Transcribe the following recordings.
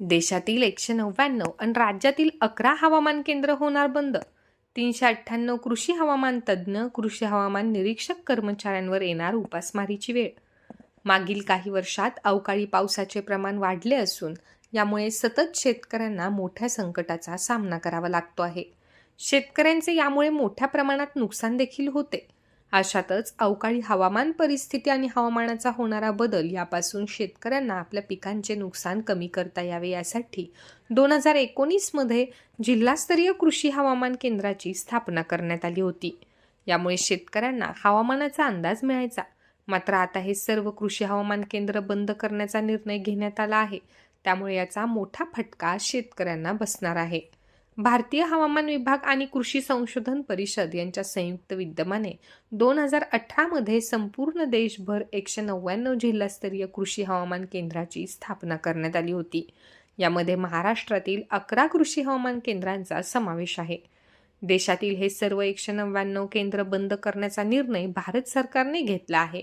देशातील एकशे नव्याण्णव आणि राज्यातील अकरा हवामान केंद्र होणार बंद. तीनशे अठ्ठ्याण्णव कृषी हवामान तज्ज्ञ कृषी हवामान निरीक्षक कर्मचाऱ्यांवर येणार उपासमारीची वेळ. मागील काही वर्षात अवकाळी पावसाचे प्रमाण वाढले असून यामुळे सतत शेतकऱ्यांना मोठ्या संकटाचा सामना करावा लागतो आहे. शेतकऱ्यांचे यामुळे मोठ्या प्रमाणात नुकसान देखील होते. अशातच अवकाळी हवामान परिस्थिती आणि हवामानाचा होणारा बदल यापासून शेतकऱ्यांना आपल्या पिकांचे नुकसान कमी करता यावे यासाठी दोन हजार एकोणीसमध्ये जिल्हास्तरीय कृषी हवामान केंद्राची स्थापना करण्यात आली होती. यामुळे शेतकऱ्यांना हवामानाचा अंदाज मिळायचा. मात्र आता हे सर्व कृषी हवामान केंद्र बंद करण्याचा निर्णय घेण्यात आला आहे. त्यामुळे याचा मोठा फटका शेतकऱ्यांना बसणार आहे. भारतीय हवामान विभाग आणि कृषी संशोधन परिषद यांच्या संयुक्त विद्यमाने दोन हजार अठरामध्ये संपूर्ण देशभर एकशे नव्याण्णव जिल्हास्तरीय कृषी हवामान केंद्राची स्थापना करण्यात आली होती. यामध्ये महाराष्ट्रातील अकरा कृषी हवामान केंद्रांचा समावेश आहे. देशातील हे सर्व एकशे नव्याण्णव केंद्र बंद करण्याचा निर्णय भारत सरकारने घेतला आहे.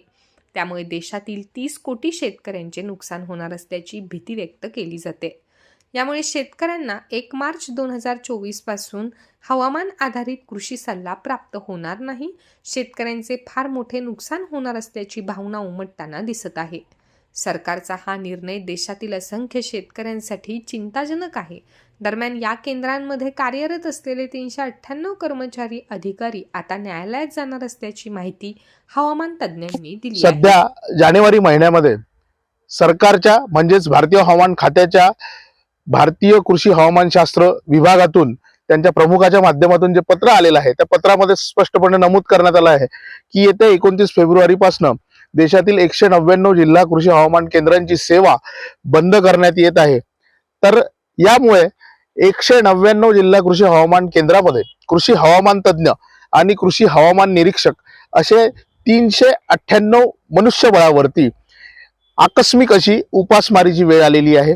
त्यामुळे देशातील तीस कोटी शेतकऱ्यांचे नुकसान होणार असल्याची भीती व्यक्त केली जाते. यामुळे शेतकऱ्यांना एक मार्च दोन हजार चोवीसपासून हवामान आधारित कृषी सल्ला प्राप्त होणार नाही. शेतकऱ्यांचे फार मोठे नुकसान होणार असल्याची भावना उमटताना दिसत आहे. सरकारचा हा निर्णय देशातील असंख्य शेतकऱ्यांसाठी चिंताजनक आहे. दरम्यान या केंद्रांमध्ये कार्यरत असलेले तीनशे अठ्ठ्याण्णव कर्मचारी अधिकारी आता न्यायालयात जाणार असल्याची माहिती हवामान तज्ज्ञांनी दिली सध्या जानेवारी महिन्यामध्ये सरकारच्या म्हणजेच भारतीय हवामान खात्याच्या भारतीय कृषी हवामानशास्त्र विभागातून त्यांच्या प्रमुखाच्या माध्यमातून जे पत्र आलेलं आहे त्या पत्रामध्ये स्पष्टपणे नमूद करण्यात आलं आहे की येत्या एकोणतीस फेब्रुवारीपासून देशातील एकशे नव्याण्णव जिल्हा कृषी हवामान केंद्रांची सेवा बंद करण्यात येत आहे. तर यामुळे एकशे नव्याण्णव जिल्हा कृषी हवामान केंद्रामध्ये कृषी हवामान तज्ज्ञ आणि कृषी हवामान निरीक्षक असे तीनशे अठ्ठ्याण्णव मनुष्यबळावरती आकस्मिक अशी उपासमारीची वेळ आलेली आहे.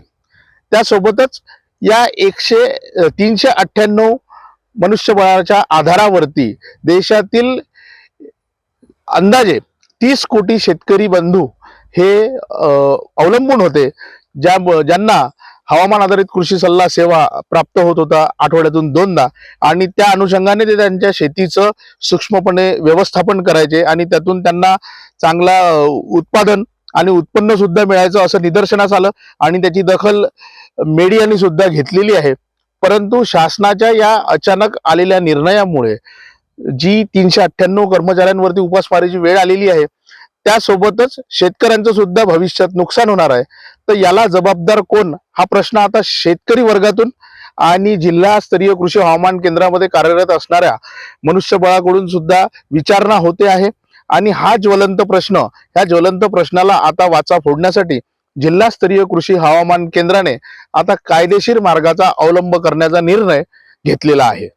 त्यासोबतच या एकशे तीनशे अठ्ठ्याण्णव मनुष्यबळाच्या आधारावरती देशातील अंदाजे तीस कोटी शेतकरी बंधू हे अवलंबून होते. ज्या ज्यांना हवामान आधारित कृषी सल्ला सेवा प्राप्त होत होता आठवड्यातून दोनदा आणि त्या अनुषंगाने ते त्यांच्या शेतीचं सूक्ष्मपणे व्यवस्थापन करायचे आणि त्यातून त्यांना चांगला उत्पादन आणि उत्पन्न सुद्धा मिळायचं असं निदर्शनास आलं आणि त्याची दखल मीडियाने सुद्धा घेतलेली आहे. परंतु शासनाच्या या अचानक आलेल्या निर्णयामुळे जी तीनशे अठ्ठ्याण्णव कर्मचाऱ्यांवरती उपासमारीची वेळ आलेली आहे त्यासोबतच शेतकऱ्यांचं सुद्धा भविष्यात नुकसान होणार आहे. तर याला जबाबदार कोण? हा प्रश्न आता शेतकरी वर्गातून आणि जिल्हास्तरीय कृषी हवामान केंद्रामध्ये कार्यरत असणाऱ्या मनुष्यबळाकडून सुद्धा विचारणा होते आहे. आणि हा ज्वलंत प्रश्न ह्या ज्वलंत प्रश्नाला आता वाचा फोडण्यासाठी जिल्हास्तरीय कृषी हवामान केंद्राने आता कायदेशीर मार्गाचा अवलंब करण्याचा निर्णय घेतलेला आहे.